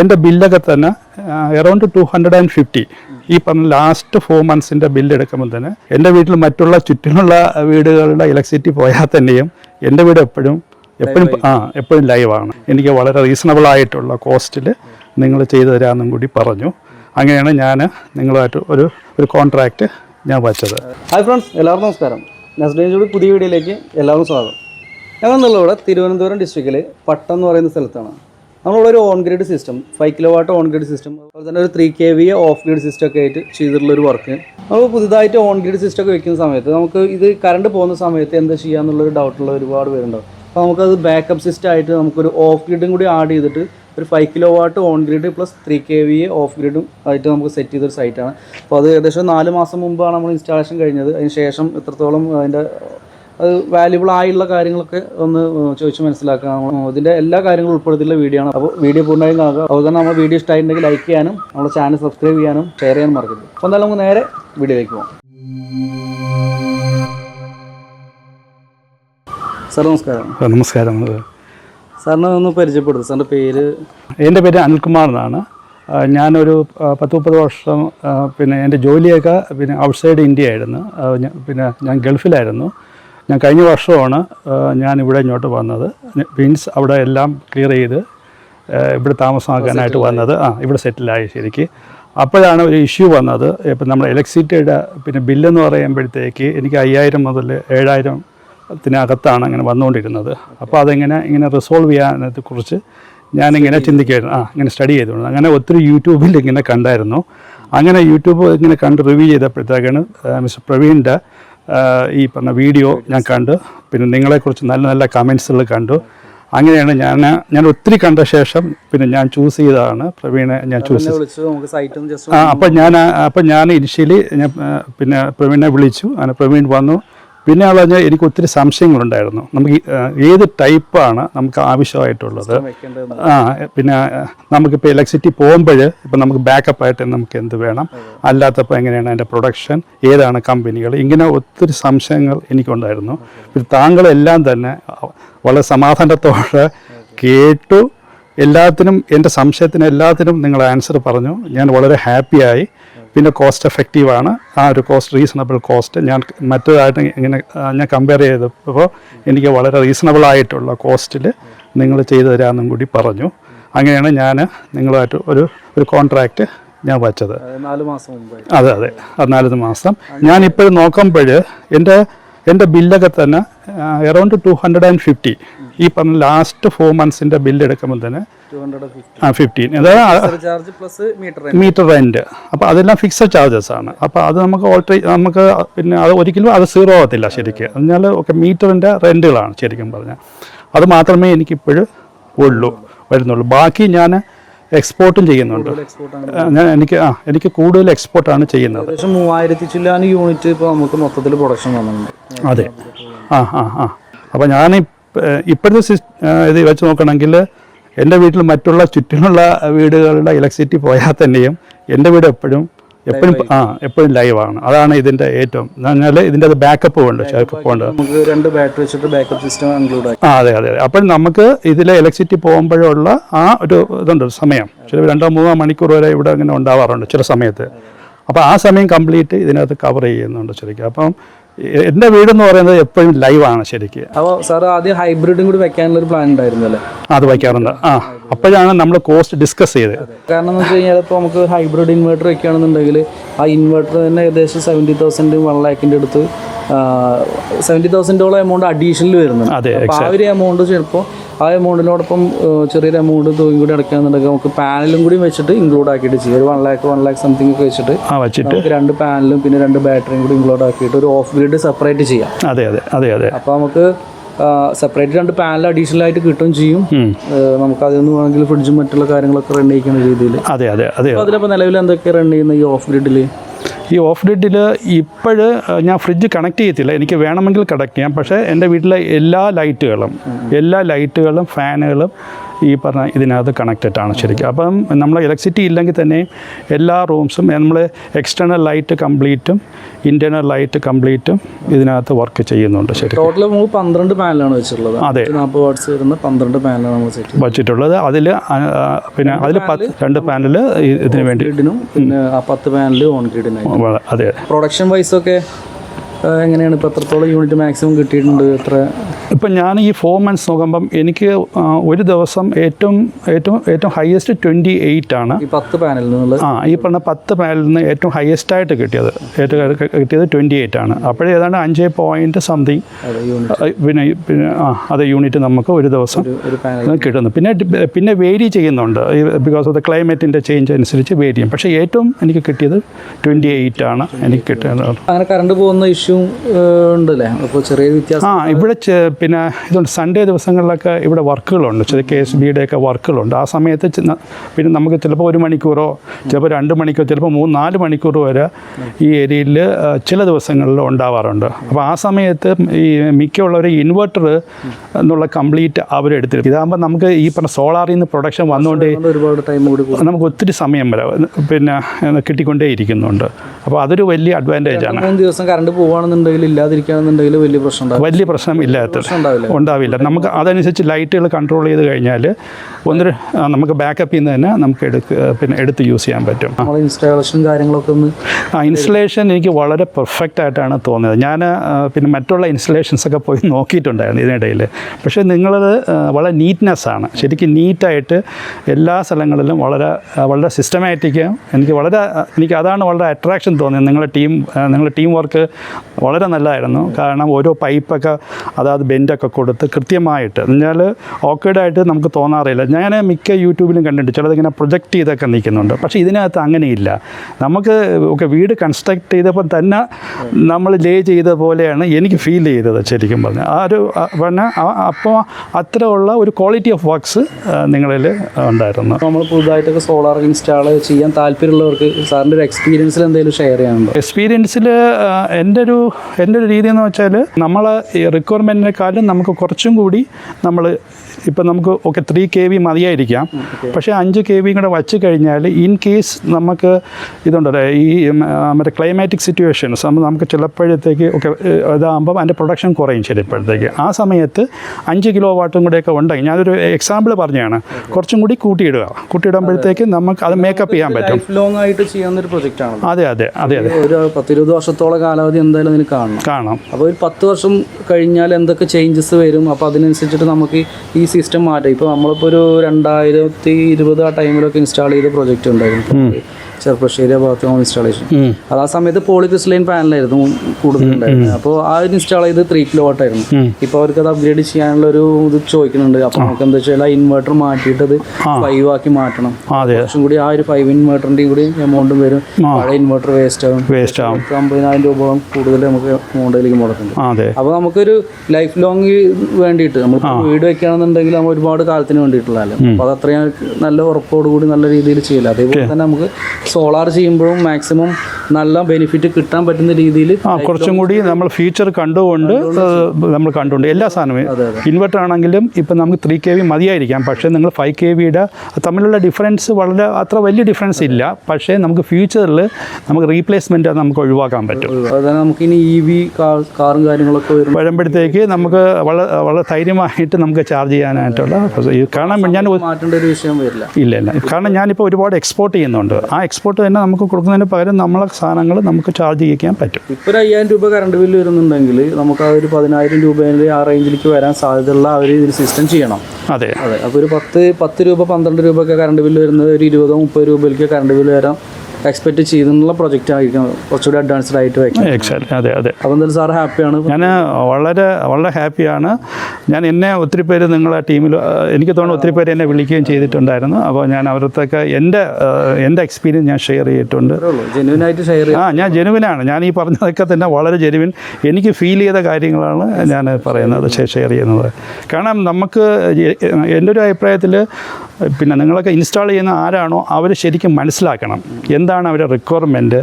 എന്റെ ബില്ലൊക്കെ തന്നെ around two hundred and fifty ഈ പറഞ്ഞ ലാസ്റ്റ് ഫോർ മന്ത്സിന്റെ ബില്ല് എടുക്കുമ്പോൾ തന്നെ എന്റെ വീട്ടിൽ മറ്റുള്ള ചുറ്റിനുള്ള വീടുകളുടെ ഇലക്ട്രിസിറ്റി പോയാൽ തന്നെയും എന്റെ വീട് എപ്പോഴും എപ്പോഴും ആ എപ്പോഴും ലൈവാണ് എനിക്ക് വളരെ റീസണബിൾ ആയിട്ടുള്ള കോസ്റ്റിൽ നിങ്ങൾ ചെയ്തു തരാമെന്നും കൂടി പറഞ്ഞു. അങ്ങനെയാണ് ഞാൻ നിങ്ങളുമായിട്ട് ഒരു ഒരു കോൺട്രാക്റ്റ് ഞാൻ വച്ചത്. ഹായ് ഫ്രണ്ട്സ് എല്ലാവർക്കും നമസ്കാരം. നെസ്ഡേഞ്ചോട് പുതിയ വീഡിയോയിലേക്ക് എല്ലാവർക്കും സ്വാഗതം. ഞങ്ങൾ ഇവിടെ തിരുവനന്തപുരം ഡിസ്ട്രിക്റ്റിൽ പട്ടം എന്ന് പറയുന്ന സ്ഥലത്താണ്. നമ്മളിവിടെ ഒരു on grid system five kilowatt on grid system അതുപോലെ തന്നെ ഒരു three K V off grid system ഒക്കെ ആയിട്ട് ചെയ്തിട്ടുള്ള ഒരു വർക്ക് നമ്മൾ പുതുതായിട്ട് ഓൺ ഗ്രിഡ് സിസ്റ്റം ഒക്കെ വെക്കുന്ന സമയത്ത് നമുക്ക് ഇത് കറണ്ട് പോകുന്ന സമയത്ത് എന്താ ചെയ്യാന്നുള്ളൊരു ഡൗട്ടുള്ള ഒരുപാട് പേരുണ്ടാവും. അപ്പോൾ നമുക്കത് ബാക്കപ്പ് സിസ്റ്റം ആയിട്ട് നമുക്കൊരു ഓഫ് ഗ്രിഡും കൂടി ആഡ് ചെയ്തിട്ട് ഒരു five kilowatt on grid plus three K V off ഗ്രിഡും ആയിട്ട് നമുക്ക് സെറ്റ് ചെയ്തൊരു സൈറ്റാണ് അപ്പോൾ അത് ഏകദേശം നാല് മാസം മുമ്പാണ് നമ്മൾ ഇൻസ്റ്റാളേഷൻ കഴിഞ്ഞത്. അതിന് ശേഷം എത്രത്തോളം അതിന്റെ അത് വാല്യുബിൾ ആയുള്ള കാര്യങ്ങളൊക്കെ ഒന്ന് ചോദിച്ച് മനസ്സിലാക്കാം ഇതിന്റെ എല്ലാ കാര്യങ്ങളും ഉൾപ്പെടുത്തിയുള്ള വീഡിയോ ആണ്. അപ്പോൾ വീഡിയോ പൂർണമായും കാണുക. അതുപോലെ തന്നെ നമ്മുടെ വീഡിയോ ഇഷ്ടമായിട്ടുണ്ടെങ്കിൽ ലൈക്ക് ചെയ്യാനും നമ്മുടെ ചാനൽ സബ്സ്ക്രൈബ് ചെയ്യാനും ഷെയർ ചെയ്യാനും മറക്കരുത്. അപ്പോൾ എന്തായാലും നമുക്ക് നേരെ വീഡിയോയിലേക്ക് പോകാം സാർ നമസ്കാരം. നമസ്കാരം. സാറിനെ ഒന്ന് പരിചയപ്പെടുത്തും. സാറിന്റെ പേര്? എന്റെ പേര് അനിൽകുമാർ എന്നാണ്. ഞാനൊരു പത്ത് മുപ്പത് വർഷം പിന്നെ എന്റെ ജോലിയൊക്കെ പിന്നെ ഔട്ട്സൈഡ് ഇന്ത്യ ആയിരുന്നു. പിന്നെ ഞാൻ ഗൾഫിലായിരുന്നു. ഞാൻ കഴിഞ്ഞ വർഷമാണ് ഞാൻ ഇവിടെ ഇങ്ങോട്ട് വന്നത്. മീൻസ് അവിടെ എല്ലാം ക്ലിയർ ചെയ്ത് ഇവിടെ താമസമാക്കാനായിട്ട് വന്നത്. ആ ഇവിടെ സെറ്റിലായി ശരിക്ക്. അപ്പോഴാണ് ഒരു ഇഷ്യൂ വന്നത്. ഇപ്പം നമ്മുടെ ഇലക്ട്രിസിറ്റിയുടെ പിന്നെ ബില്ലെന്ന് പറയുമ്പോഴത്തേക്ക് എനിക്ക് അയ്യായിരം മുതൽ ഏഴായിരം ത്തിനകത്താണ് അങ്ങനെ വന്നുകൊണ്ടിരുന്നത്. അപ്പോൾ അതെങ്ങനെ ഇങ്ങനെ റിസോൾവ് ചെയ്യാനത്തെ കുറിച്ച് ഞാനിങ്ങനെ ചിന്തിക്കായിരുന്നു ആ ഇങ്ങനെ സ്റ്റഡി ചെയ്തുകൊണ്ട് അങ്ങനെ ഒത്തിരി യൂട്യൂബിൽ ഇങ്ങനെ കണ്ടായിരുന്നു. അങ്ങനെ യൂട്യൂബ് ഇങ്ങനെ കണ്ട് റിവ്യൂ ചെയ്തപ്പോഴത്തേക്കാണ് മിസ്റ്റർ പ്രവീണിന്റെ ഈ പറഞ്ഞ വീഡിയോ ഞാൻ കണ്ടു. പിന്നെ നിങ്ങളെക്കുറിച്ച് നല്ല നല്ല കമൻസുകൾ കണ്ടു. അങ്ങനെയാണ് ഞാൻ ഞാൻ ഒത്തിരി കണ്ട ശേഷം പിന്നെ ഞാൻ ചൂസ് ചെയ്തതാണ്. പ്രവീണെ ഞാൻ ചൂസ് ആ അപ്പം ഞാൻ അപ്പം ഞാൻ ഇനിഷ്യലി ഞാൻ പിന്നെ പ്രവീണെ വിളിച്ചു. അങ്ങനെ പ്രവീൺ വന്നു. പിന്നെ ആൾ പറഞ്ഞാൽ എനിക്ക് ഒത്തിരി സംശയങ്ങളുണ്ടായിരുന്നു. നമുക്ക് ഏത് ടൈപ്പാണ് നമുക്ക് ആവശ്യമായിട്ടുള്ളത്? ആ പിന്നെ നമുക്കിപ്പോൾ ഇലക്ട്രിസിറ്റി പോകുമ്പോൾ ഇപ്പം നമുക്ക് ബാക്കപ്പ് ആയിട്ട് നമുക്ക് എന്ത് വേണം? അല്ലാത്തപ്പോൾ എങ്ങനെയാണ് അതിന്റെ പ്രൊഡക്ഷൻ? ഏതാണ് കമ്പനികൾ? ഇങ്ങനെ ഒത്തിരി സംശയങ്ങൾ എനിക്കുണ്ടായിരുന്നു. പിന്നെ താങ്കളെല്ലാം തന്നെ വളരെ സമാധാനത്തോടെ കേട്ടു. എല്ലാത്തിനും എന്റെ സംശയത്തിന് എല്ലാത്തിനും നിങ്ങൾ ആൻസർ പറഞ്ഞു. ഞാൻ വളരെ ഹാപ്പിയായി. പിന്നെ കോസ്റ്റ് എഫക്റ്റീവാണ് ആ ഒരു കോസ്റ്റ് റീസണബിൾ കോസ്റ്റ് ഞാൻ മറ്റേതായിട്ട് ഇങ്ങനെ ഞാൻ കമ്പയർ ചെയ്തപ്പോൾ എനിക്ക് വളരെ റീസണബിൾ ആയിട്ടുള്ള കോസ്റ്റിൽ നിങ്ങൾ ചെയ്തു തരാമെന്നും കൂടി പറഞ്ഞു. അങ്ങനെയാണ് ഞാൻ നിങ്ങളുമായിട്ട് ഒരു ഒരു കോൺട്രാക്റ്റ് ഞാൻ വച്ചത്. നാല് മാസം മുമ്പായി അതെ അതെ. നാല് മാസം. ഞാൻ ഇപ്പോഴും നോക്കുമ്പോൾ എന്റെ എന്റെ ബില്ലൊക്കെ തന്നെ around two hundred and fifty ഈ പറഞ്ഞ ലാസ്റ്റ് ഫോർ മന്ത്സിന്റെ ബില്ല് എടുക്കുമ്പോൾ തന്നെ ആ ഫിഫ്റ്റീൻ അതായത് മീറ്റർ റെന്റ് അപ്പോൾ അതെല്ലാം ഫിക്സഡ് ചാർജസ് ആണ്. അപ്പോൾ അത് നമുക്ക് ഓൾറെഡി നമുക്ക് പിന്നെ അത് ഒരിക്കലും അത് സീറോ ആകത്തില്ല ശരിക്കും. എന്നാൽ ഒക്കെ മീറ്ററിന്റെ റെന്റുകളാണ് ശരിക്കും പറഞ്ഞാൽ. അത് മാത്രമേ എനിക്കിപ്പോഴും ഉള്ളൂ വരുന്നുള്ളൂ. ബാക്കി ഞാൻ എക്സ്പോർട്ടും ചെയ്യുന്നുണ്ട്. ഞാൻ എനിക്ക് ആ എനിക്ക് കൂടുതൽ എക്സ്പോർട്ടാണ് ചെയ്യുന്നത്. മൂവായിരത്തി ചില്ലാനും യൂണിറ്റ് ഇപ്പോൾ നമുക്ക് മൊത്തത്തിൽ പ്രൊഡക്ഷൻ വന്നിട്ടുണ്ട്. അതെ. ആ ആ ആ. അപ്പോൾ ഞാൻ ഇപ്പോഴത്തെ സിസ് ഇത് വെച്ച് നോക്കണമെങ്കിൽ എന്റെ വീട്ടിൽ മറ്റുള്ള ചുറ്റിനുള്ള വീടുകളുടെ ഇലക്ട്രിസിറ്റി പോയാൽ തന്നെയും എന്റെ വീട് എപ്പോഴും എപ്പോഴും ആ എപ്പോഴും ലൈവാണ് അതാണ് ഇതിന്റെ ഏറ്റവും എന്ന് പറഞ്ഞാൽ ഇതിന്റെ അത് ബാക്കപ്പ് ഉണ്ട് ബാക്കപ്പ് ഉണ്ട്. രണ്ട് ബാറ്ററി വെച്ചിട്ട് ബാക്കപ്പ് സിസ്റ്റം ഇൻക്ലൂഡ് ആ അതെ അതെ അപ്പോൾ നമുക്ക് ഇതിലെ ഇലക്ട്രിസിറ്റി പോകുമ്പോഴുള്ള ആ ഒരു ഇതുണ്ട് സമയം. ചില രണ്ടോ മൂന്നോ മണിക്കൂർ വരെ ഇവിടെ അങ്ങനെ ഉണ്ടാവാറുണ്ട് ചില സമയത്ത്. അപ്പോൾ ആ സമയം കംപ്ലീറ്റ് ഇതിനകത്ത് കവർ ചെയ്യുന്നുണ്ട് ശരിക്കും. അപ്പം എന്റെ എന്ന് പറയുന്നത് എപ്പോഴും ലൈവാണ് ശരിക്ക്. അപ്പോൾ സാർ ആദ്യം ഹൈബ്രിഡും കൂടി വെക്കാനുള്ള ഒരു പ്ലാൻ ഉണ്ടായിരുന്നു അല്ലേ? അത് വയ്ക്കാറുണ്ട് ആ അപ്പോഴാണ് നമ്മൾ കോസ്റ്റ് ഡിസ്കസ് ചെയ്ത് കാരണം എന്ന് വെച്ച് കഴിഞ്ഞാൽ ഇപ്പോൾ നമുക്ക് ഹൈബ്രിഡ് ഇൻവെർട്ടർ വെക്കുകയാണെന്നുണ്ടെങ്കിൽ ആ ഇൻവെർട്ടർ തന്നെ ഏകദേശം സെവന്റി തൗസൻഡ് വൺ ലാക്കിന്റെ അടുത്ത് സെവന്റി തൗസൻഡോളം എമൗണ്ട് അഡീഷണൽ വരുന്നുണ്ട്. അതെ ആ ഒരു എമൗണ്ട് ചിലപ്പോൾ ആ എമൗണ്ടിനോടൊപ്പം ചെറിയൊരു എമൗണ്ട് തുകയും കൂടി അടയ്ക്കുകയാണെന്നുണ്ടെങ്കിൽ നമുക്ക് പാനലും കൂടി വെച്ചിട്ട് ഇൻക്ലൂഡ് ആക്കിയിട്ട് ചെയ്യും. ഒരു one lakh one lakh something ഒക്കെ വെച്ചിട്ട് ആ വച്ചിട്ട് രണ്ട് പാനലും പിന്നെ രണ്ട് ബാറ്ററിയും കൂടി ഇൻക്ലൂഡ് ആക്കിയിട്ട് ഒരു ഓഫ് ഗ്രിഡ് സെപ്പറേറ്റ് ചെയ്യാം. അതെ അതെ അതെ അതെ. അപ്പോൾ നമുക്ക് സെപ്പറേറ്റ് രണ്ട് പാനൽ അഡീഷണൽ ആയിട്ട് കിട്ടുകയും ചെയ്യും. നമുക്ക് അതിൽ നിന്ന് വേണമെങ്കിൽ ഫ്രിഡ്ജും മറ്റുള്ള കാര്യങ്ങളൊക്കെ റൺ ചെയ്യിക്കുന്ന രീതിയിൽ അതെ അതെ അതെ. അതിലപ്പോൾ അതിലിപ്പോൾ നിലവിൽ എന്തൊക്കെ റൺ ചെയ്യുന്ന ഈ ഓഫ് ഗ്രിഡിൽ ഈ ഓഫ് ഗ്രിഡിൽ ഇപ്പോഴ് ഞാൻ ഫ്രിഡ്ജ് കണക്ട് ചെയ്യത്തില്ല. എനിക്ക് വേണമെങ്കിൽ കണക്ട് ചെയ്യാം. പക്ഷേ എന്റെ വീട്ടിലെ എല്ലാ ലൈറ്റുകളും എല്ലാ ലൈറ്റുകളും ഫാനുകളും ഈ പറഞ്ഞ ഇതിനകത്ത് കണക്റ്റഡ് ആണ് ശരിക്കും. അപ്പം നമ്മൾ ഇലക്ട്രിസിറ്റി ഇല്ലെങ്കിൽ തന്നെ എല്ലാ റൂംസും നമ്മൾ എക്സ്റ്റേണൽ ലൈറ്റ് കംപ്ലീറ്റും ഇന്റേർണൽ ലൈറ്റ് കംപ്ലീറ്റും ഇതിനകത്ത് വർക്ക് ചെയ്യുന്നുണ്ട് ശരി ടോട്ടൽ നമുക്ക് പന്ത്രണ്ട് പാനലാണ് വെച്ചിട്ടുള്ളത്. അതെ. നാൽപ്പത് വാട്ട്സ് വരുന്ന പന്ത്രണ്ട് പാനലാണ് നമ്മൾ സെറ്റ് വെച്ചിട്ടുള്ളത്. അതിൽ പിന്നെ അതിൽ പത്ത് രണ്ട് പാനൽ ഇതിന് വേണ്ടി. പിന്നെ ആ പത്ത് പാനൽ ഓൺ ഗ്രിഡിനായി അതെ. പ്രൊഡക്ഷൻ വൈസ് ഒക്കെ എങ്ങനെയാണ് ഇപ്പോൾ എത്രത്തോളം യൂണിറ്റ് മാക്സിമം കിട്ടിയിട്ടുണ്ട്? എത്ര? ഇപ്പം ഞാൻ ഈ ഫോർ മന്ത്സ് നോക്കുമ്പം എനിക്ക് ഒരു ദിവസം ഏറ്റവും ഏറ്റവും ഏറ്റവും ഹയസ്റ്റ് ട്വന്റി എയ്റ്റ് ആണ്. ഈ പത്ത് പാനലിൽ നിന്നുള്ള ആ ഈ പറഞ്ഞ പത്ത് പാനലിൽ നിന്ന് ഏറ്റവും ഹയസ്റ്റ് ആയിട്ട് കിട്ടിയത് ഏറ്റവും കിട്ടിയത് ട്വന്റി എയ്റ്റ് ആണ്. അപ്പോഴേ ഏതാണ്ട് അഞ്ച് പോയിന്റ് സംതിങ് പിന്നെ പിന്നെ ആ അതെ യൂണിറ്റ് നമുക്ക് ഒരു ദിവസം കിട്ടുന്നു. പിന്നെ പിന്നെ വേരി ചെയ്യുന്നുണ്ട്. ബിക്കോസ് ഓഫ് ദ ക്ലൈമറ്റിന്റെ ചേഞ്ച് അനുസരിച്ച് വേരി ചെയ്യും. പക്ഷേ ഏറ്റവും എനിക്ക് കിട്ടിയത് ട്വന്റി എയ്റ്റ് ആണ് എനിക്ക് കിട്ടുന്നത് അങ്ങനെ കറണ്ട് പോകുന്ന ഇഷ്യൂ ഉണ്ടല്ലേ? അപ്പോൾ ചെറിയ വ്യത്യാസം. ആ ഇവിടെ പിന്നെ ഇതുണ്ട്. സൺഡേ ദിവസങ്ങളിലൊക്കെ ഇവിടെ വർക്കുകളുണ്ട്. ചെറിയ കെ എസ് ബിയുടെ ഒക്കെ വർക്കുകളുണ്ട്. ആ സമയത്ത് പിന്നെ നമുക്ക് ചിലപ്പോൾ ഒരു മണിക്കൂറോ ചിലപ്പോൾ രണ്ട് മണിക്കൂർ ചിലപ്പോൾ മൂന്ന് നാല് മണിക്കൂർ വരെ ഈ ഏരിയയിൽ ചില ദിവസങ്ങളിൽ ഉണ്ടാവാറുണ്ട്. അപ്പോൾ ആ സമയത്ത് ഈ മിക്കുള്ളവർ ഇൻവെർട്ടർ എന്നുള്ള കംപ്ലീറ്റ് അവരെടുത്തിരും ഇതാകുമ്പോൾ നമുക്ക് ഈ പറഞ്ഞ സോളാറിൽ നിന്ന് പ്രൊഡക്ഷൻ വന്നുകൊണ്ടേ ഒരുപാട് ടൈം കൂടി നമുക്ക് ഒത്തിരി സമയം വരെ പിന്നെ കിട്ടിക്കൊണ്ടേ ഇരിക്കുന്നുണ്ട് അപ്പോൾ അതൊരു വലിയ അഡ്വാന്റേജ് ആണ്. മൂന്ന് ദിവസം കറണ്ട് പോകുകയാണെന്നുണ്ടെങ്കിൽ ഇല്ലാതിരിക്കുകയാണെന്നുണ്ടെങ്കിൽ വലിയ പ്രശ്നം വലിയ പ്രശ്നം ഇല്ലാത്ത ഉണ്ടാവില്ല. നമുക്ക് അതനുസരിച്ച് ലൈറ്റുകൾ കൺട്രോൾ ചെയ്ത് കഴിഞ്ഞാൽ ഒന്നൊരു നമുക്ക് ബാക്കപ്പിൽ നിന്ന് തന്നെ നമുക്ക് എടുക്ക പിന്നെ എടുത്ത് യൂസ് ചെയ്യാൻ പറ്റും. ഇൻസ്റ്റാളേഷൻ കാര്യങ്ങളൊക്കെ ഒന്ന് ആ ഇൻസ്റ്റലേഷൻ എനിക്ക് വളരെ പെർഫെക്റ്റ് ആയിട്ടാണ് തോന്നിയത്. ഞാൻ പിന്നെ മറ്റുള്ള ഇൻസ്റ്റലേഷൻസ് ഒക്കെ പോയി നോക്കിയിട്ടുണ്ടായിരുന്നു ഇതിനിടയിൽ. പക്ഷേ നിങ്ങളത് വളരെ നീറ്റ്നെസ് ആണ്. ശരിക്കും നീറ്റായിട്ട് എല്ലാ സ്ഥലങ്ങളിലും വളരെ വളരെ സിസ്റ്റമാറ്റിക്കും എനിക്ക് വളരെ എനിക്ക് അതാണ് വളരെ അട്രാക്ഷൻ തോന്നിയത് നിങ്ങളുടെ ടീം നിങ്ങളുടെ ടീം വർക്ക് വളരെ നല്ലതായിരുന്നു. കാരണം ഓരോ പൈപ്പൊക്കെ അതായത് ബെൻഡൊക്കെ കൊടുത്ത് കൃത്യമായിട്ട് എന്നാൽ ഓക്കേഡായിട്ട് നമുക്ക് തോന്നാറില്ല. ഞാൻ മിക്ക യൂട്യൂബിലും കണ്ടിട്ടുണ്ട് ചിലതിങ്ങനെ പ്രൊജക്റ്റ് ചെയ്തൊക്കെ നിൽക്കുന്നുണ്ട്. പക്ഷേ ഇതിനകത്ത് അങ്ങനെയില്ല. നമുക്ക് ഒക്കെ വീട് കൺസ്ട്രക്ട് ചെയ്തപ്പോൾ തന്നെ നമ്മൾ ലേ ചെയ്ത പോലെയാണ് എനിക്ക് ഫീൽ ചെയ്തത് ശരിക്കും പറഞ്ഞാൽ. ആ ഒരു പറഞ്ഞാൽ അപ്പോൾ അത്രയുള്ള ഒരു ക്വാളിറ്റി ഓഫ് വർക്ക്സ് നിങ്ങളിൽ ഉണ്ടായിരുന്നു. നമ്മൾ പുതുതായിട്ടൊക്കെ സോളാർ ഇൻസ്റ്റാൾ ചെയ്യാൻ താല്പര്യമുള്ളവർക്ക് സാറിന്റെ ഒരു എക്സ്പീരിയൻസിൽ എന്തെങ്കിലും ഷെയർ ചെയ്യാനുണ്ടോ. എക്സ്പീരിയൻസിൽ എന്റെ ഒരു എന്റെ ഒരു രീതി എന്ന് വെച്ചാൽ നമ്മൾ ഈ റിക്വയർമെന്റിനെക്കാളും നമുക്ക് കുറച്ചും കൂടി നമ്മൾ ഇപ്പം നമുക്ക് ഓക്കെ ത്രീ കെ വി മതിയായിരിക്കാം. പക്ഷേ അഞ്ച് കെ വി കൂടെ വച്ച് കഴിഞ്ഞാൽ ഇൻ കേസ് നമുക്ക് ഇതുണ്ടല്ലേ ഈ മറ്റേ ക്ലൈമാറ്റിക് സിറ്റുവേഷൻസ് നമുക്ക് ചിലപ്പോഴത്തേക്ക് ഒക്കെ ഇതാകുമ്പം അതിന്റെ പ്രൊഡക്ഷൻ കുറയും ചിലപ്പോഴത്തേക്ക്. ആ സമയത്ത് അഞ്ച് കിലോ വാട്ടും കൂടെയൊക്കെ ഉണ്ടെങ്കിൽ ഞാനൊരു എക്സാമ്പിൾ പറഞ്ഞതാണ് കുറച്ചും കൂടി കൂട്ടിയിടുക. കൂട്ടിയിടുമ്പോഴത്തേക്ക് നമുക്ക് അത് മേക്കപ്പ് ചെയ്യാൻ പറ്റും. ലോങ് ആയിട്ട് ചെയ്യാവുന്ന ഒരു പ്രൊജക്റ്റാണ് അതെ അതെ. അതെ അതെ. ഒരു പത്തിരുപത് വർഷത്തോളം കാലാവധി എന്തായാലും അതിന് കാണണം. കാണാം അപ്പോൾ ഒരു പത്ത് വർഷം കഴിഞ്ഞാൽ എന്തൊക്കെ ചേഞ്ചസ് വരും? അപ്പോൾ അതിനനുസരിച്ചിട്ട് നമുക്ക് ഈ സിസ്റ്റം മാറ്റാം. ഇപ്പോൾ നമ്മളിപ്പോൾ ഒരു രണ്ടായിരത്തി ഇരുപത് ആ ടൈമിലൊക്കെ ഇൻസ്റ്റാൾ ചെയ്ത പ്രൊജക്റ്റ് ഉണ്ടായിരുന്നു. ചെറുപ്പശ്ശേരി ഭാഗത്ത് ഇൻസ്റ്റാളേഷൻ. അത് ആ സമയത്ത് പോളിക്രിസ്റ്റലൈൻ പാനലായിരുന്നു കൂടുതലുണ്ടായിരുന്നത്. അപ്പോൾ ആ ഒരു ഇൻസ്റ്റാൾ ചെയ്ത് ത്രീ കിലോ വാട്ട് ആയിരുന്നു ഇപ്പോൾ അവർക്ക് അത് അപ്ഗ്രേഡ് ചെയ്യാനുള്ള ഒരു ഇത് ചോദിക്കുന്നുണ്ട്. അപ്പോൾ നമുക്ക് എന്താ വെച്ചാൽ ഇൻവെർട്ടർ മാറ്റിയിട്ട് അത് ഫൈവ് ആക്കി മാറ്റണം. കുറച്ചും കൂടി ആ ഒരു ഫൈവ് ഇൻവെർട്ടറിന്റെയും കൂടി എമൗണ്ടും വരും. പഴയ ഇൻവെർട്ടർ വേസ്റ്റ് ആകും വേസ്റ്റ് ആകും അമ്പതിനായിരം രൂപ കൂടുതൽ നമുക്ക് എമൗണ്ടിലേക്ക് മുടക്കുന്നുണ്ട്. അപ്പോൾ നമുക്കൊരു ലൈഫ് ലോങ് വേണ്ടിയിട്ട് നമ്മൾ വീട് വെക്കുകയാണെന്നുണ്ടെങ്കിൽ നമ്മൾ ഒരുപാട് കാലത്തിന് വേണ്ടിയിട്ടുള്ളതല്ലേ? അപ്പോൾ അത് അത്രയും നല്ല ഉറപ്പോടുകൂടി നല്ല രീതിയിൽ ചെയ്യില്ല. അതേപോലെ തന്നെ നമുക്ക് സോളാർ ചെയ്യുമ്പോഴും മാക്സിമം നല്ല ബെനിഫിറ്റ് കിട്ടാൻ പറ്റുന്ന രീതിയിൽ കുറച്ചും കൂടി നമ്മൾ ഫീച്ചർ കണ്ടുകൊണ്ട് നമ്മൾ കണ്ടുകൊണ്ട് എല്ലാ സാധനവും ഇൻവെർട്ടർ ആണെങ്കിലും ഇപ്പം നമുക്ക് ത്രീ കെ വി മതിയായിരിക്കാം. പക്ഷേ നിങ്ങൾ ഫൈവ് കെ വിയുടെ തമ്മിലുള്ള ഡിഫറൻസ് വളരെ അത്ര വലിയ ഡിഫറൻസ് ഇല്ല. പക്ഷേ നമുക്ക് ഫ്യൂച്ചറിൽ നമുക്ക് റീപ്ലേസ്മെന്റ് നമുക്ക് ഒഴിവാക്കാൻ പറ്റും. അതായത് നമുക്ക് ഇനി ഇ വി കാറും കാര്യങ്ങളൊക്കെ വരും വരുമ്പോഴത്തേക്ക് നമുക്ക് വളരെ വളരെ ധൈര്യമായിട്ട് നമുക്ക് ചാർജ് ചെയ്യാനായിട്ടുള്ള കാരണം ഞാൻ മാറ്റേണ്ട ഒരു വിഷയം വരില്ല. ഇല്ല ഇല്ല. കാരണം ഞാനിപ്പോൾ ഒരുപാട് എക്സ്പോർട്ട് ചെയ്യുന്നുണ്ട്. ആ എക്സ്പോർട്ട് തന്നെ നമുക്ക് കൊടുക്കുന്നതിന് പകരം നമ്മളെ സാധനങ്ങൾ നമുക്ക് ചാർജ് ചെയ്യിക്കാൻ പറ്റും. ഇപ്പോൾ ഒരു അയ്യായിരം രൂപ കറണ്ട് ബില്ല് വരുന്നുണ്ടെങ്കിൽ നമുക്ക് ആ ഒരു പതിനായിരം രൂപയിൽ ആ റേഞ്ചിലേക്ക് വരാൻ സാധ്യതയുള്ള ആ ഒരു സിസ്റ്റം ചെയ്യണം. അതെ. അതെ. അപ്പോൾ ഒരു പത്ത് പത്ത് രൂപ പന്ത്രണ്ട് രൂപ ഒക്കെ കറണ്ട് ബില്ല് വരുന്നത് ഒരു ഇരുപതോ മുപ്പത് രൂപയിലേക്ക് കറണ്ട് ബില്ല് വരാൻ എക്സ്പെക്ട് ചെയ്തെന്നുള്ള പ്രൊജക്റ്റ് ആയിരിക്കും കുറച്ചുകൂടി അഡ്വാൻസ്ഡ് ആയിട്ട് വയ്ക്കാം എക്സാക്ട് അതെ അതെ. അപ്പോൾ എന്തായാലും സാർ ഹാപ്പിയാണ് ഞാൻ വളരെ വളരെ ഹാപ്പിയാണ് ഞാൻ എന്നെ ഒത്തിരി പേര് നിങ്ങളെ ടീമിൽ എനിക്ക് തോന്നുന്നു ഒത്തിരി പേര് എന്നെ വിളിക്കുകയും ചെയ്തിട്ടുണ്ടായിരുന്നു. അപ്പോൾ ഞാൻ അവരത്തൊക്കെ എന്റെ എന്റെ എക്സ്പീരിയൻസ് ഞാൻ ഷെയർ ചെയ്തിട്ടുണ്ട്. ജെനുവിനായിട്ട് ഷെയർ ആ ഞാൻ ജെനുവിനാണ് ഞാൻ ഈ പറഞ്ഞതൊക്കെ തന്നെ വളരെ ജെനുവിൻ എനിക്ക് ഫീൽ ചെയ്ത കാര്യങ്ങളാണ് ഞാൻ പറയുന്നത് ഷെയർ ചെയ്യുന്നത്. കാരണം നമുക്ക് എന്റെ ഒരു അഭിപ്രായത്തിൽ പിന്നെ നിങ്ങളൊക്കെ ഇൻസ്റ്റാൾ ചെയ്യുന്ന ആരാണോ അവർ ശരിക്കും മനസ്സിലാക്കണം. എന്താണ് എന്താണ് അവരുടെ റിക്വയർമെന്റ്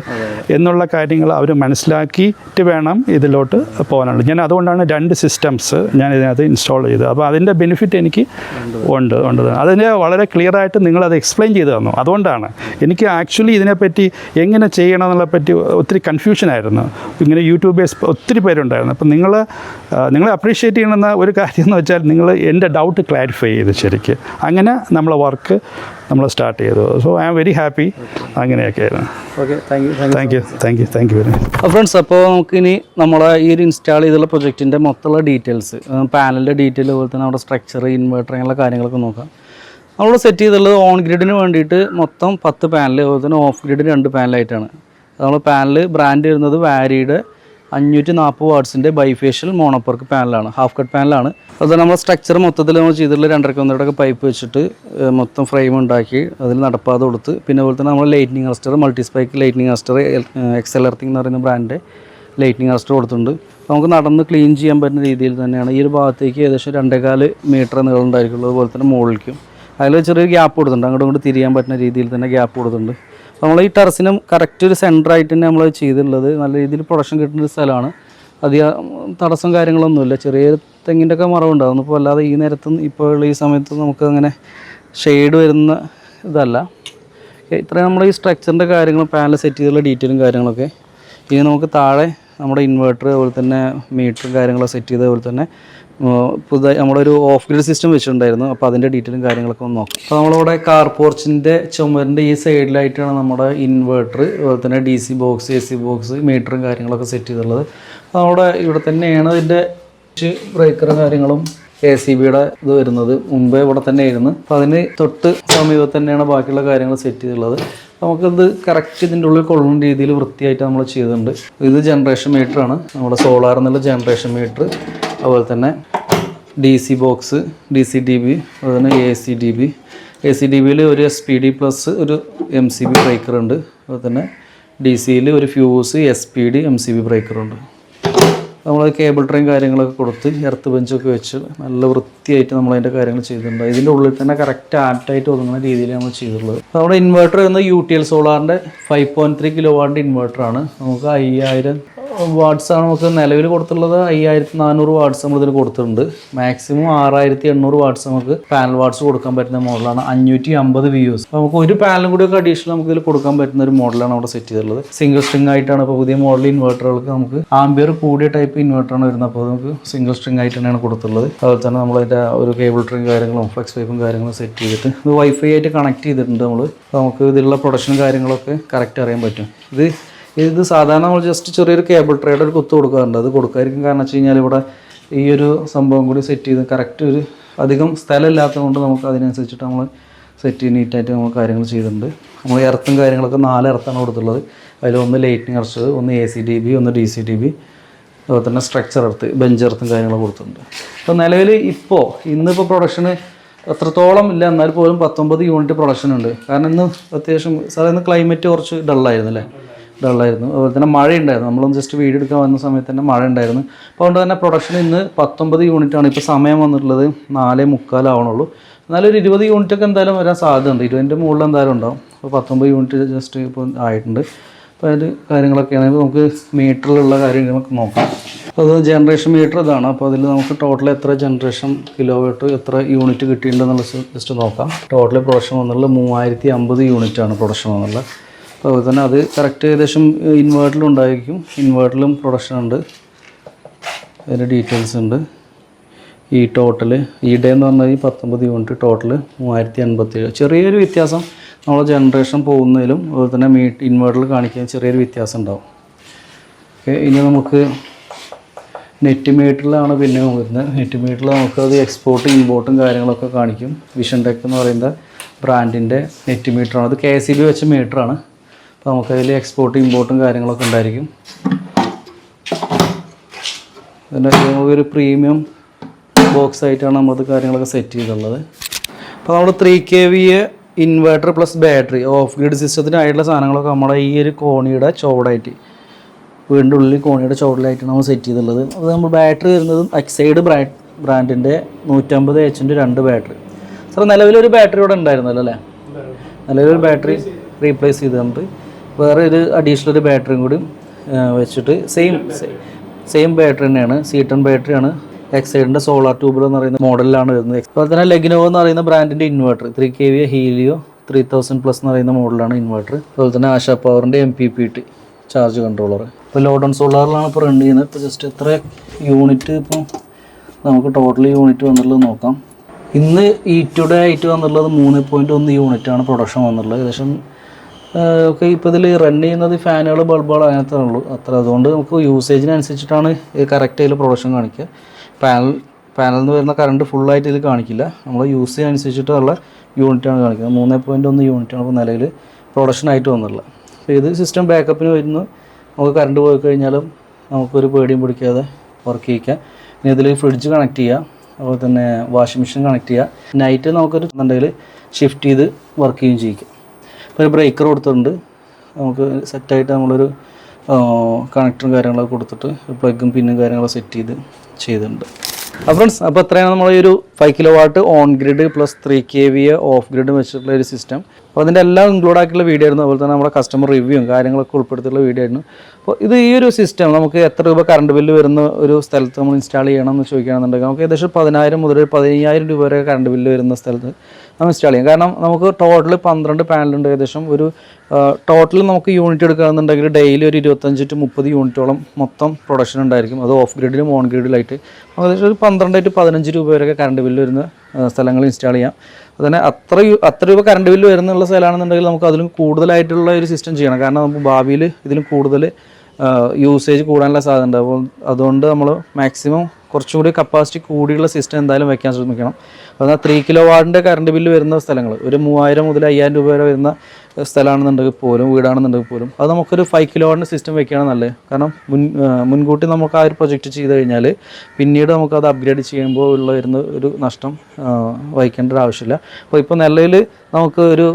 എന്നുള്ള കാര്യങ്ങൾ അവർ മനസ്സിലാക്കിയിട്ട് വേണം ഇതിലോട്ട് പോകാനുള്ളത്. ഞാൻ അതുകൊണ്ടാണ് രണ്ട് സിസ്റ്റംസ് ഞാൻ ഇതിനകത്ത് ഇൻസ്റ്റാൾ ചെയ്തത്. അപ്പോൾ അതിന്റെ ബെനിഫിറ്റ് എനിക്ക് ഉണ്ട് ഉണ്ട്. അതിനെ വളരെ ക്ലിയറായിട്ട് നിങ്ങളത് എക്സ്പ്ലെയിൻ ചെയ്ത് തന്നു. അതുകൊണ്ടാണ് എനിക്ക് ആക്ച്വലി ഇതിനെപ്പറ്റി എങ്ങനെ ചെയ്യണം എന്നുള്ള പറ്റി ഒത്തിരി കൺഫ്യൂഷനായിരുന്നു ഇങ്ങനെ യൂട്യൂബേഴ്സ് ഒത്തിരി പേരുണ്ടായിരുന്നു. അപ്പം നിങ്ങൾ നിങ്ങളെ അപ്രീഷിയേറ്റ് ചെയ്യണമെന്ന ഒരു കാര്യം എന്ന് വെച്ചാൽ നിങ്ങൾ എന്റെ ഡൗട്ട് ക്ലാരിഫൈ ചെയ്ത് ശരിക്ക്. അങ്ങനെ നമ്മളെ വർക്ക് നമ്മൾ സ്റ്റാർട്ട് ചെയ്തു. So I am very happy അങ്ങനെയൊക്കെയായിരുന്നു okay thank you thank you thank you thank you very much friends അപ്പോൾ നമുക്കിനി നമ്മളെ ഈ ഒരു ഇൻസ്റ്റാൾ ചെയ്തുള്ള പ്രൊജക്റ്റിന്റെ മൊത്തമുള്ള ഡീറ്റെയിൽസ് പാനലിന്റെ ഡീറ്റെയിൽ അതുപോലെ തന്നെ അവിടെ സ്ട്രക്ചർ ഇൻവേർട്ടർ അങ്ങനെയുള്ള കാര്യങ്ങളൊക്കെ നോക്കാം. നമ്മൾ സെറ്റ് ചെയ്തുള്ളത് ഓൺ ഗ്രിഡിന് വേണ്ടിയിട്ട് മൊത്തം പത്ത് പാനൽ അതുപോലെ തന്നെ ഓഫ് ഗ്രിഡ് രണ്ട് പാനലായിട്ടാണ് നമ്മൾ പാനൽ ബ്രാൻഡ് വരുന്നത് വാരിയുടെ അഞ്ഞൂറ്റി നാൽപ്പത് വാട്ട്സിന്റെ ബൈഫേഷ്യൽ മോണോപ്പർക്ക് പാനലാണ് ഹാഫ് കട്ട് പാനലാണ് അതുപോലെ നമ്മൾ സ്ട്രക്ചർ മൊത്തത്തിൽ നമ്മൾ ചെയ്തിട്ടുള്ള രണ്ടര കൊന്നരയുടെ പൈപ്പ് വെച്ചിട്ട് മൊത്തം ഫ്രെയിം ഉണ്ടാക്കി അതിൽ നടപ്പാതെ കൊടുത്ത് പിന്നെ അതുപോലെ തന്നെ നമ്മൾ lightning arrester multi spike lightning arrester Excel earthing എന്ന് പറയുന്ന ബ്രാൻഡ് ലൈറ്റിനിങ് അറസ്റ്റർ കൊടുത്തിട്ടുണ്ട്. നമുക്ക് നടന്ന് ക്ലീൻ ചെയ്യാൻ പറ്റുന്ന രീതിയിൽ തന്നെയാണ് ഈ ഒരു ഭാഗത്തേക്ക് ഏകദേശം രണ്ടേകാൽ മീറ്റർ നീളം ഉണ്ടായിരിക്കുള്ളൂ. അതുപോലെ തന്നെ മുകളിലേക്കും. അതിൽ ചെറിയൊരു ഗ്യാപ്പ് കൊടുത്തിട്ടുണ്ട്. അങ്ങോട്ടും ഇങ്ങോട്ട് തിരിയാൻ പറ്റുന്ന രീതിയിൽ തന്നെ ഗ്യാപ്പ് കൊടുത്തിട്ടുണ്ട്. നമ്മൾ ഈ ടെറസിനും കറക്റ്റ് ഒരു സെന്ററായിട്ട് തന്നെ നമ്മൾ ചെയ്തിട്ടുള്ളത്. നല്ല രീതിയിൽ പ്രൊഡക്ഷൻ കിട്ടുന്ന ഒരു സ്ഥലമാണ്. അധികം തടസ്സം കാര്യങ്ങളൊന്നുമില്ല. ചെറിയ തെങ്ങിന്റെ ഒക്കെ മറവുണ്ടാകും ഇപ്പോൾ അല്ലാതെ ഈ നേരത്ത് ഇപ്പോൾ ഈ സമയത്ത് നമുക്ക് അങ്ങനെ ഷെയ്ഡ് വരുന്ന ഇതല്ല. ഇത്രയും നമ്മൾ ഈ സ്ട്രക്ചറിന്റെ കാര്യങ്ങളും പാനൽ സെറ്റ് ചെയ്തുള്ള ഡീറ്റെയിലും കാര്യങ്ങളൊക്കെ. ഇനി നമുക്ക് താഴെ നമ്മുടെ ഇൻവേർട്ടർ അതുപോലെ തന്നെ മീറ്ററും കാര്യങ്ങളൊക്കെ സെറ്റ് ചെയ്തതുപോലെ തന്നെ പുതുതായി നമ്മളൊരു ഓഫ് ഗ്രിഡ് സിസ്റ്റം വെച്ചിട്ടുണ്ടായിരുന്നു. അപ്പോൾ അതിന്റെ ഡീറ്റെയിലും കാര്യങ്ങളൊക്കെ ഒന്ന് നോക്കാം. അപ്പോൾ നമ്മളിവിടെ കാർ പോർച്ചിന്റെ ചുമരിന്റെ ഈ സൈഡിലായിട്ടാണ് നമ്മുടെ ഇൻവേർട്ടർ അതുപോലെ തന്നെ D C box A C box മീറ്ററും കാര്യങ്ങളൊക്കെ സെറ്റ് ചെയ്തിട്ടുള്ളത്. അപ്പോൾ നമ്മുടെ ഇവിടെ തന്നെയാണ് ഇതിന്റെ ബ്രേക്കറും കാര്യങ്ങളും എ സി ബിയുടെ ഇത് വരുന്നത് മുമ്പേ ഇവിടെ തന്നെ ആയിരുന്നു അപ്പോൾ അതിന് തൊട്ട് സമീപത്ത് തന്നെയാണ് ബാക്കിയുള്ള കാര്യങ്ങൾ സെറ്റ് ചെയ്തിട്ടുള്ളത്. നമുക്കത് കറക്റ്റ് ഇതിന്റെ ഉള്ളിൽ കൊള്ളുന്ന രീതിയിൽ വൃത്തിയായിട്ട് നമ്മൾ ചെയ്തിട്ടുണ്ട്. ഇത് ജനറേഷൻ മീറ്റർ ആണ്. നമ്മുടെ സോളാർ എന്നുള്ള ജനറേഷൻ മീറ്റർ അതുപോലെ തന്നെ D C box D C D B അതുപോലെ തന്നെ A C D B A C D ബിയിൽ ഒരു എസ് പി ഡി പ്ലസ് ഒരു എം സി ബി ബ്രേക്കർ ഉണ്ട്. അതുപോലെ തന്നെ ഡി സിയിൽ ഒരു fuse S P D M C B ബ്രേക്കറുണ്ട് നമ്മൾ കേബിൾ ട്രെയിൻ കാര്യങ്ങളൊക്കെ കൊടുത്ത് എർത്ത് ബെഞ്ചൊക്കെ വെച്ച് നല്ല വൃത്തിയായിട്ട് നമ്മൾ അതിന്റെ കാര്യങ്ങൾ ചെയ്തിട്ടുണ്ട്. ഇതിന്റെ ഉള്ളിൽ തന്നെ കറക്റ്റ് ആപ്റ്റായിട്ട് ഒതുങ്ങുന്ന രീതിയിൽ നമ്മൾ ചെയ്തിട്ടുള്ളത്. നമ്മുടെ ഇൻവെർട്ടർ എന്ന യു ടി എൽ സോളാറിന്റെ ഫൈവ് പോയിന്റ് ത്രീ കിലോ വാട്ടിന്റെ ഇൻവെർട്ടറാണ് നമുക്ക് അയ്യായിരം വാട്ട്സ് ആണ് നമുക്ക് നിലവിൽ കൊടുത്തുള്ളത് അയ്യായിരത്തി നാനൂറ് വാട്ട്സ് നമ്മൾ ഇതിൽ കൊടുത്തിട്ടുണ്ട്. മാക്സിമം ആറായിരത്തി എണ്ണൂറ് വാട്ട്സ് നമുക്ക് പാനൽ വാട്ട്സ് കൊടുക്കാൻ പറ്റുന്ന മോഡലാണ്. അഞ്ഞൂറ്റി അമ്പത് വ്യൂസ് അപ്പോൾ നമുക്ക് ഒരു പാനലും കൂടി ഒക്കെ അഡീഷണൽ നമുക്ക് ഇതിൽ കൊടുക്കാൻ പറ്റുന്ന ഒരു മോഡലാണ് അവിടെ സെറ്റ് ചെയ്തിട്ടുള്ളത്. സിംഗിൾ സ്ട്രിംഗ് ആയിട്ടാണ് ഇപ്പോൾ പുതിയ മോഡൽ ഇൻവെർട്ടറുകൾക്ക് നമുക്ക് ആംബിയർ കൂടിയ ടൈപ്പ് ഇൻവെർട്ടറാണ് വരുന്നത്. അപ്പോൾ നമുക്ക് സിംഗിൾ സ്ട്രിംഗ് ആയിട്ട് തന്നെയാണ് കൊടുത്തുള്ളത് അതുപോലെ തന്നെ നമ്മളതിന്റെ ഒരു കേബിൾ ട്രെയിൻ കാര്യങ്ങളും ഫ്ലക്സ് പൈപ്പും കാര്യങ്ങളും സെറ്റ് ചെയ്തിട്ട് ഇത് വൈഫൈ ആയിട്ട് കണക്ട് ചെയ്തിട്ടുണ്ട് നമ്മൾ നമുക്ക് ഇതിലുള്ള പ്രൊഡക്ഷൻ കാര്യങ്ങളൊക്കെ കറക്റ്റ് അറിയാൻ പറ്റും. ഇത് ഇത് സാധാരണ നമ്മൾ ജസ്റ്റ് ചെറിയൊരു കേബിൾ ട്രേയുടെ ഒരു കുത്ത് കൊടുക്കാറുണ്ട്. അത് കൊടുക്കാതിരിക്കും കാരണം വെച്ച് കഴിഞ്ഞാൽ ഇവിടെ ഈ ഒരു സംഭവം കൂടി സെറ്റ് ചെയ്ത് കറക്റ്റ് ഒരു അധികം സ്ഥലമില്ലാത്തതുകൊണ്ട് നമുക്ക് അതിനനുസരിച്ചിട്ട് നമ്മൾ സെറ്റ് ചെയ്ത് നീറ്റായിട്ട് നമ്മൾ കാര്യങ്ങൾ ചെയ്തിട്ടുണ്ട്. നമ്മൾ എർത്തും കാര്യങ്ങളൊക്കെ നാല് എർത്താണ് കൊടുത്തുള്ളത് ഒന്ന് ലൈറ്റിംഗ് അറച്ചത് ഒന്ന് എ സി ഡി ബി ഒന്ന് ഡി സി ഡി ബി അതുപോലെ തന്നെ സ്ട്രക്ചർ എർത്ത് ബെഞ്ച് എർത്തും കാര്യങ്ങളും കൊടുത്തിട്ടുണ്ട്. അപ്പോൾ നിലവിൽ ഇപ്പോൾ ഇന്നിപ്പോൾ പ്രൊഡക്ഷന് എത്രത്തോളം ഇല്ല. എന്നാൽ പോലും പത്തൊമ്പത് യൂണിറ്റ് പ്രൊഡക്ഷൻ ഉണ്ട്. കാരണം ഇന്ന് അത്യാവശ്യം സാറേ ഇന്ന് ക്ലൈമറ്റ് കുറച്ച് ഡള്ളായിരുന്നു അല്ലേ? ഡള്ളായിരുന്നു അതുപോലെ തന്നെ മഴ ഉണ്ടായിരുന്നു നമ്മളൊന്ന് ജസ്റ്റ് വീട് എടുക്കാൻ വന്ന സമയത്ത് തന്നെ മഴ ഉണ്ടായിരുന്നു അപ്പോൾ അതുകൊണ്ട് തന്നെ പ്രൊഡക്ഷൻ ഇന്ന് പത്തൊമ്പത് യൂണിറ്റാണ് ഇപ്പോൾ സമയം വന്നിട്ടുള്ളത് നാലേ മുക്കാലാവണുള്ളൂ എന്നാലും ഒരു ഇരുപത് യൂണിറ്റ് ഒക്കെ എന്തായാലും വരാൻ സാധ്യതയുണ്ട്. ഇരുപതിന്റെ മുകളിൽ എന്തായാലും ഉണ്ടാവും. അപ്പോൾ പത്തൊമ്പത് യൂണിറ്റ് ജസ്റ്റ് ഇപ്പോൾ ആയിട്ടുണ്ട്. അപ്പോൾ അതിൽ കാര്യങ്ങളൊക്കെയാണ് നമുക്ക് മീറ്ററിലുള്ള നമുക്ക് നോക്കാം. അപ്പോൾ അത് ജനറേഷൻ മീറ്റർ ഇതാണ്. അപ്പോൾ അതിൽ നമുക്ക് ടോട്ടൽ എത്ര ജനറേഷൻ കിലോ എത്ര യൂണിറ്റ് കിട്ടിയിട്ടുണ്ടെന്നുള്ള ജസ്റ്റ് നോക്കാം. ടോട്ടൽ പ്രൊഡക്ഷൻ വന്നുള്ളത് മൂവായിരത്തി അമ്പത് യൂണിറ്റാണ് പ്രൊഡക്ഷൻ വന്നുള്ളത് അതുപോലെ തന്നെ അത് കറക്റ്റ് ഏകദേശം ഇൻവേർട്ടറിലും ഉണ്ടായിരിക്കും. ഇൻവേർട്ടറിലും പ്രൊഡക്ഷൻ ഉണ്ട്. അതിന്റെ ഡീറ്റെയിൽസ് ഉണ്ട്. ഈ ടോട്ടൽ ഈ ഡേ എന്ന് പറഞ്ഞാൽ ഈ പത്തൊമ്പത് യൂണിറ്റ് ടോട്ടൽ മൂവായിരത്തി എൺപത്തി ഏഴ് ചെറിയൊരു വ്യത്യാസം നമ്മളെ ജനറേഷൻ പോകുന്നതിലും അതുപോലെ തന്നെ മീ ഇൻവേർട്ടറിൽ കാണിക്കാൻ ചെറിയൊരു വ്യത്യാസം ഉണ്ടാവും. ഓക്കെ ഇനി നമുക്ക് നെറ്റ് മീറ്ററിലാണ് പിന്നെ വരുന്നത്. നെറ്റ് മീറ്ററിൽ നമുക്കത് എക്സ്പോർട്ടും ഇമ്പോർട്ടും കാര്യങ്ങളൊക്കെ കാണിക്കും. വിഷൻ ടെക് എന്ന് പറയുന്ന ബ്രാൻഡിന്റെ നെറ്റ് മീറ്ററാണ് അത് കെ സി ബി വെച്ച മീറ്ററാണ് അപ്പോൾ നമുക്കതിൽ എക്സ്പോർട്ടും ഇമ്പോർട്ടും കാര്യങ്ങളൊക്കെ ഉണ്ടായിരിക്കും. ഇതിന്റെ ഒരു പ്രീമിയം ബോക്സ് ആയിട്ടാണ് നമ്മളത് കാര്യങ്ങളൊക്കെ സെറ്റ് ചെയ്തിട്ടുള്ളത് അപ്പോൾ നമ്മൾ three K V inverter plus battery off grid സിസ്റ്റത്തിനായിട്ടുള്ള സാധനങ്ങളൊക്കെ നമ്മുടെ ഈ ഒരു കോണിയുടെ ചുവടായിട്ട് വീടിന്റെ ഉള്ളിൽ കോണിയുടെ ചുവടിലായിട്ടാണ് നമ്മൾ സെറ്റ് ചെയ്തിട്ടുള്ളത് അത് നമ്മൾ ബാറ്ററി വരുന്നതും എക്സൈഡ് ബ്രാ ബ്രാൻഡിന്റെ നൂറ്റമ്പത് എച്ചിന്റെ രണ്ട് ബാറ്ററി സാർ നിലവിലൊരു ബാറ്ററി ഇവിടെ ഉണ്ടായിരുന്നല്ലോ അല്ലേ? നിലവിലൊരു ബാറ്ററി റീപ്ലേസ് ചെയ്തിട്ടുണ്ട്. വേറെ ഒരു അഡീഷണൽ ഒരു ബാറ്ററിയും കൂടി വെച്ചിട്ട് സെയിം സെയിം ബാറ്ററി തന്നെയാണ്. സി ടെൻ ബാറ്ററിയാണ് എക്സൈഡിന്റെ സോളാർ ട്യൂബർ എന്ന് പറയുന്ന മോഡലിലാണ് വരുന്നത്. അതുപോലെ തന്നെ ലെഗ്നോവോ എന്ന് പറയുന്ന ബ്രാൻഡിന്റെ inverter three K V Helio three thousand plus എന്ന് പറയുന്ന മോഡലാണ് ഇൻവെർട്ടർ അതുപോലെ തന്നെ ആശാ പവറിന്റെ M P P T charge controller ഇപ്പോൾ ലോഡൺ സോളാറിലാണ് ഇപ്പോൾ റൺ ചെയ്യുന്നത്. ഇപ്പോൾ ജസ്റ്റ് എത്ര യൂണിറ്റ് ഇപ്പോൾ നമുക്ക് ടോട്ടൽ യൂണിറ്റ് വന്നുള്ളത് നോക്കാം. ഇന്ന് ഈ ടുഡേ ആയിട്ട് വന്നുള്ളത് മൂന്ന് പോയിന്റ് ഒന്ന് യൂണിറ്റാണ് പ്രൊഡക്ഷൻ വന്നുള്ളത് ഏകദേശം ഒക്കെ ഇപ്പോൾ ഇതിൽ റൺ ചെയ്യുന്നത് ഫാനുകൾ ബൾബുകൾ അങ്ങനത്തെ ഉള്ളൂ. അത്ര അതുകൊണ്ട് നമുക്ക് യൂസേജിനനുസരിച്ചിട്ടാണ് കറക്റ്റ് അതിൽ പ്രൊഡക്ഷൻ കാണിക്കുക. പാനൽ പാനലിൽ നിന്ന് വരുന്ന കറണ്ട് ഫുള്ളായിട്ട് ഇതിൽ കാണിക്കില്ല. നമ്മൾ യൂസ് ചെയ്യാനനുസരിച്ചിട്ടുള്ള യൂണിറ്റാണ് കാണിക്കുന്നത്. മൂന്ന് പോയിന്റ് ഒന്ന് യൂണിറ്റാണ് ഇപ്പോൾ നിലവിൽ പ്രൊഡക്ഷനായിട്ട് വന്നിട്ടുള്ളത്. അപ്പോൾ ഇത് സിസ്റ്റം ബാക്കപ്പിന് വരുന്നു. നമുക്ക് കറണ്ട് പോയി കഴിഞ്ഞാലും നമുക്കൊരു പേടിയും പിടിക്കാതെ വർക്ക് ചെയ്യിക്കാം. ഇനി ഇതിൽ ഫ്രിഡ്ജ് കണക്ട് ചെയ്യുക അതുപോലെ തന്നെ വാഷിംഗ് മെഷീൻ കണക്ട് ചെയ്യുക നൈറ്റ് നമുക്കൊരു ഉണ്ടെങ്കിൽ ഷിഫ്റ്റ് ചെയ്ത് വർക്ക് ചെയ്യുകയും ചെയ്യിക്കാം. ഒരു ബ്രേക്കർ കൊടുത്തിട്ടുണ്ട്. നമുക്ക് സെറ്റായിട്ട് നമ്മളൊരു കണക്ടറും കാര്യങ്ങളൊക്കെ കൊടുത്തിട്ട് പ്ലഗും പിന്നും കാര്യങ്ങളൊക്കെ സെറ്റ് ചെയ്ത് ചെയ്തിട്ടുണ്ട്. അപ്പോൾ ഫ്രണ്ട്സ് അപ്പോൾ അത്രയാണ് നമ്മൾ ഈ ഒരു five kilowatt on grid plus three K V off grid വെച്ചിട്ടുള്ള ഒരു സിസ്റ്റം അപ്പോൾ അതിന്റെ എല്ലാം ഇൻക്ലൂഡ് ആക്കിയുള്ള വീഡിയോ ആയിരുന്നു. അതുപോലെ തന്നെ നമ്മുടെ കസ്റ്റമർ റിവ്യൂവും കാര്യങ്ങളൊക്കെ ഉൾപ്പെടുത്തിയുള്ള വീഡിയോ ആയിരുന്നു. അപ്പോൾ ഇത് ഈ ഒരു സിസ്റ്റം നമുക്ക് എത്ര രൂപ കറണ്ട് ബില്ല് വരുന്ന ഒരു സ്ഥലത്ത് നമ്മൾ ഇൻസ്റ്റാൾ ചെയ്യണം എന്ന് ചോദിക്കുകയാണെന്നുണ്ടെങ്കിൽ നമുക്ക് ഏകദേശം പതിനായിരം മുതൽ പതിനയ്യായിരം രൂപ വരെ കറണ്ട് ബില്ല് വരുന്ന സ്ഥലത്ത് നമ്മൾ ഇൻസ്റ്റാൾ ചെയ്യാം കാരണം നമുക്ക് ടോട്ടൽ പന്ത്രണ്ട് പാനലുണ്ട് ഏകദേശം. ഒരു ടോട്ടൽ നമുക്ക് യൂണിറ്റ് എടുക്കുകയാണെന്നുണ്ടെങ്കിൽ ഡെയിലി ഒരു ഇരുപത്തഞ്ച് ടു മുപ്പത് യൂണിറ്റോളം മൊത്തം പ്രൊഡക്ഷൻ ഉണ്ടായിരിക്കും. അത് ഓഫ് ഗ്രിഡിലും ഓൺ ഗ്രിഡിലായിട്ട് ഏകദേശം ഒരു പന്ത്രണ്ട് ടു പതിനഞ്ച് രൂപ വരെയൊക്കെ കറണ്ട് ബില്ല് വരുന്ന സ്ഥലങ്ങൾ ഇൻസ്റ്റാൾ ചെയ്യാം. അതുതന്നെ അത്ര അത്ര രൂപ കറണ്ട് ബില്ല് വരുന്നുള്ള സ്ഥലമാണെന്നുണ്ടെങ്കിൽ നമുക്ക് അതിലും കൂടുതലായിട്ടുള്ള ഒരു സിസ്റ്റം ചെയ്യണം. കാരണം നമുക്ക് ഭാവിയിൽ ഇതിലും കൂടുതൽ യൂസേജ് കൂടാനുള്ള സാധ്യത ഉണ്ട് അപ്പോൾ അതുകൊണ്ട് നമ്മൾ മാക്സിമം കുറച്ചുകൂടി കപ്പാസിറ്റി കൂടിയുള്ള സിസ്റ്റം എന്തായാലും വെക്കാൻ ശ്രമിക്കണം. എന്നാൽ ത്രീ കിലോ വാർഡിന്റെ കറണ്ട് ബില്ല് വരുന്ന സ്ഥലങ്ങൾ. ഒരു മൂവായിരം മുതൽ അയ്യായിരം രൂപ വരെ വരുന്ന സ്ഥലമാണെന്നുണ്ടെങ്കിൽ പോലും വീടാണെന്നുണ്ടെങ്കിൽ പോലും. അത് നമുക്കൊരു ഫൈവ് കിലോ വാർഡിന്റെ സിസ്റ്റം വെക്കുകയാണ് നല്ലത്. കാരണം മുൻ മുൻകൂട്ടി നമുക്ക് ആ ഒരു പ്രൊജക്റ്റ് ചെയ്ത് കഴിഞ്ഞാൽ പിന്നീട് നമുക്ക് അത് അപ്ഗ്രേഡ് ചെയ്യുമ്പോൾ ഉള്ള വരുന്ന ഒരു നഷ്ടം വഹിക്കേണ്ട ഒരു ആവശ്യമില്ല. അപ്പോൾ ഇപ്പോൾ നിലയിൽ നമുക്ക് ഒരു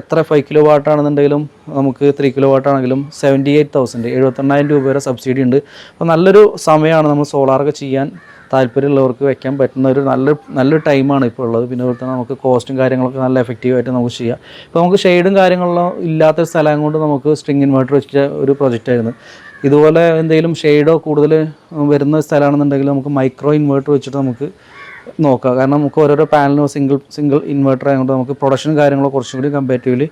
എത്ര ഫൈവ് കിലോ വാട്ടാണെന്നുണ്ടെങ്കിലും നമുക്ക് ത്രീ കിലോ വാട്ടാണെങ്കിലും സെവന്റി എയ്റ്റ് തൗസൻഡ് എഴുപത്തെണ്ണായിരം രൂപ വരെ സബ്സിഡി ഉണ്ട്. അപ്പോൾ നല്ലൊരു സമയമാണ് നമ്മൾ സോളാറൊക്കെ ചെയ്യാൻ താല്പര്യമുള്ളവർക്ക് വെക്കാൻ പറ്റുന്ന ഒരു നല്ല നല്ലൊരു ടൈമാണ് ഇപ്പോൾ ഉള്ളത്. പിന്നെ അതുപോലെ തന്നെ നമുക്ക് കോസ്റ്റും കാര്യങ്ങളൊക്കെ നല്ല എഫക്റ്റീവായിട്ട് നമുക്ക് ചെയ്യാം. ഇപ്പോൾ നമുക്ക് ഷെയ്ഡും കാര്യങ്ങളോ ഇല്ലാത്ത സ്ഥലം കൊണ്ട് നമുക്ക് സ്ട്രിങ് ഇൻവേർട്ടർ വെച്ച ഒരു പ്രൊജക്റ്റ് ആയിരുന്നു. ഇതുപോലെ എന്തെങ്കിലും ഷെയ്ഡോ കൂടുതൽ വരുന്ന സ്ഥലമാണെന്നുണ്ടെങ്കിൽ നമുക്ക് മൈക്രോ ഇൻവേർട്ടർ വെച്ചിട്ട് നമുക്ക് നോക്കാം. കാരണം നമുക്ക് ഓരോരോ പാനലിനോ സിംഗിൾ സിംഗിൾ ഇൻവേർട്ടർ ആയതുകൊണ്ട് നമുക്ക് പ്രൊഡക്ഷൻ കാര്യങ്ങളോ കുറച്ചും കൂടി കമ്പാരിറ്റീവ്ലി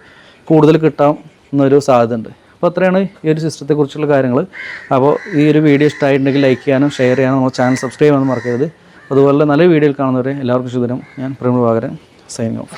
കൂടുതൽ കിട്ടാം എന്നൊരു സാധ്യത ഉണ്ട് അപ്പോൾ അത്രയാണ് ഈ ഒരു സിസ്റ്റത്തെക്കുറിച്ചുള്ള കാര്യങ്ങൾ അപ്പോൾ ഈ ഒരു വീഡിയോ ഇഷ്ടമായിട്ടുണ്ടെങ്കിൽ ലൈക്ക് ചെയ്യാനും ഷെയർ ചെയ്യാനും നമ്മുടെ ചാനൽ സബ്സ്ക്രൈബ് ചെയ്യാനും മറക്കരുത്. അതുപോലെ നല്ല വീഡിയോയിൽ കാണുന്നവരെ എല്ലാവർക്കും ശുദ്ധനം ഞാൻ പ്രേമ ഭാഗരൻ സൈനിങ് ഓഫ്